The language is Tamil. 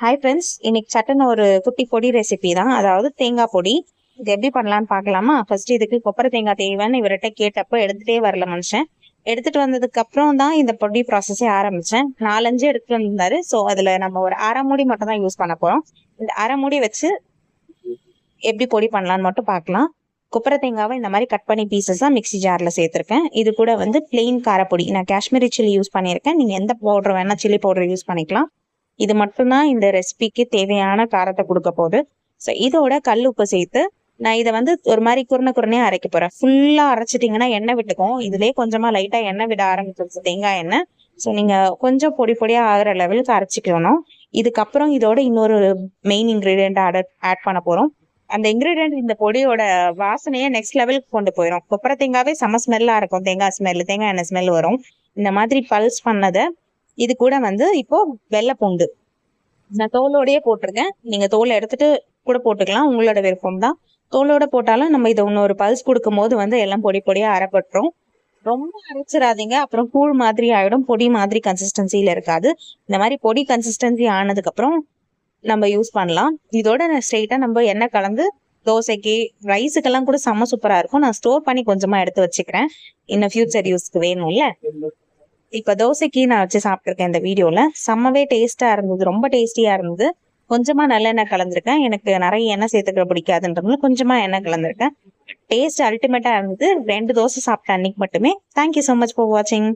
ஹாய் ஃப்ரெண்ட்ஸ் இன்னைக்கு சட்டன் ஒரு குட்டி பொடி ரெசிபி தான். அதாவது தேங்காய் பொடி. இது எப்படி பண்ணலாம்னு பார்க்கலாமா? ஃபர்ஸ்ட் இதுக்கு கொப்பரை தேங்காய் தேவைன்னு இவர்கிட்ட கேட்டப்போ எடுத்துகிட்டே வரல மனுஷன். எடுத்துட்டு வந்ததுக்கு அப்புறம் தான் இந்த பொடி ப்ராசஸே ஆரம்பிச்சேன். நாலஞ்சு எடுத்துட்டு வந்தாரு ஸோ அதுல நம்ம ஒரு அரை மூடி மட்டும் தான் யூஸ் பண்ண போறோம். இந்த அரை மூடி வச்சு எப்படி பொடி பண்ணலாம்னு மட்டும் பார்க்கலாம். கொப்பரை தேங்காவை இந்த மாதிரி கட் பண்ணி பீசஸாக மிக்ஸி ஜாரில் சேர்த்துருக்கேன். இது கூட வந்து பிளெயின் காரப்பொடி. நான் காஷ்மீரி சில்லி யூஸ் பண்ணியிருக்கேன். நீங்கள் எந்த பவுடர் வேணால் சில்லி பவுடர் யூஸ் பண்ணிக்கலாம். இது மட்டும்தான் இந்த ரெசிபிக்கு தேவையான காரத்தை கொடுக்க போகுது. ஸோ இதோட கல் உப்பு சேர்த்து நான் இதை வந்து ஒரு மாதிரி குருணை குருணையா அரைக்க போறேன். ஃபுல்லாக அரைச்சிட்டிங்கன்னா எண்ணெய் விட்டுக்கும். இதுலேயே கொஞ்சமாக லைட்டாக எண்ணெய் விட ஆரம்பிச்சிருச்சு தேங்காய் எண்ணெய். ஸோ நீங்கள் கொஞ்சம் பொடி பொடியாக ஆகிற லெவலுக்கு அரைச்சிக்கணும். இதுக்கப்புறம் இதோட இன்னொரு மெயின் இன்க்ரீடியண்ட் ஆட் ஆட் பண்ண போகிறோம் அந்த இன்க்ரீடியன்ட் இந்த பொடியோட வாசனையை நெக்ஸ்ட் லெவலுக்கு கொண்டு போயிடும் கொப்பரை தேங்காவே செம ஸ்மெல்லாக இருக்கும். தேங்காய் ஸ்மெல் தேங்காய் எண்ணெய் ஸ்மெல் வரும். இந்த மாதிரி பல்ஸ் பண்ணதை இது கூட வந்து இப்போ வெள்ளை பூண்டு. நான் தோலோடயே போட்டிருக்கேன். நீங்க தோலை எடுத்துட்டு கூட போட்டுக்கலாம். உங்களோட விருப்பம் தான். தோலோட போட்டாலும் நம்ம இதை இன்னொரு பல்ஸ் கொடுக்கும் போது வந்து எல்லாம் பொடி பொடியா அரைப்பட்டுரும். ரொம்ப அரைச்சிடாதீங்க. அப்புறம் கூழ் மாதிரி ஆயிடும். பொடி மாதிரி கன்சிஸ்டன்சியில இருக்காது. இந்த மாதிரி பொடி கன்சிஸ்டன்சி ஆனதுக்கு அப்புறம் நம்ம யூஸ் பண்ணலாம். இதோட ஸ்ட்ரெயிட்டா நம்ம எண்ணெய் கலந்து தோசைக்கு ரைஸுக்கெல்லாம் கூட செம்ம சூப்பரா இருக்கும். நான் ஸ்டோர் பண்ணி கொஞ்சமா எடுத்து வச்சுக்கிறேன். இன்னும் ஃபியூச்சர் யூஸ்க்கு வேணும்ல? இப்ப தோசைக்கு நான் வச்சு சாப்பிட்ருக்கேன் இந்த வீடியோல. செம்மவே டேஸ்டா இருந்தது. ரொம்ப டேஸ்டியா இருந்தது. கொஞ்சமா நல்லெண்ணெய் கலந்துருக்கேன். எனக்கு நிறைய எண்ணெய் சேர்த்துக்க பிடிக்காதுன்றதுனால கொஞ்சமா எண்ணெய் கலந்துருக்கேன். டேஸ்ட் அல்டிமேட்டா இருந்தது. ரெண்டு தோசை சாப்பிட்டேன் அன்னைக்கு மட்டுமே. தேங்க்யூ ஸோ மச் ஃபார் வாட்சிங்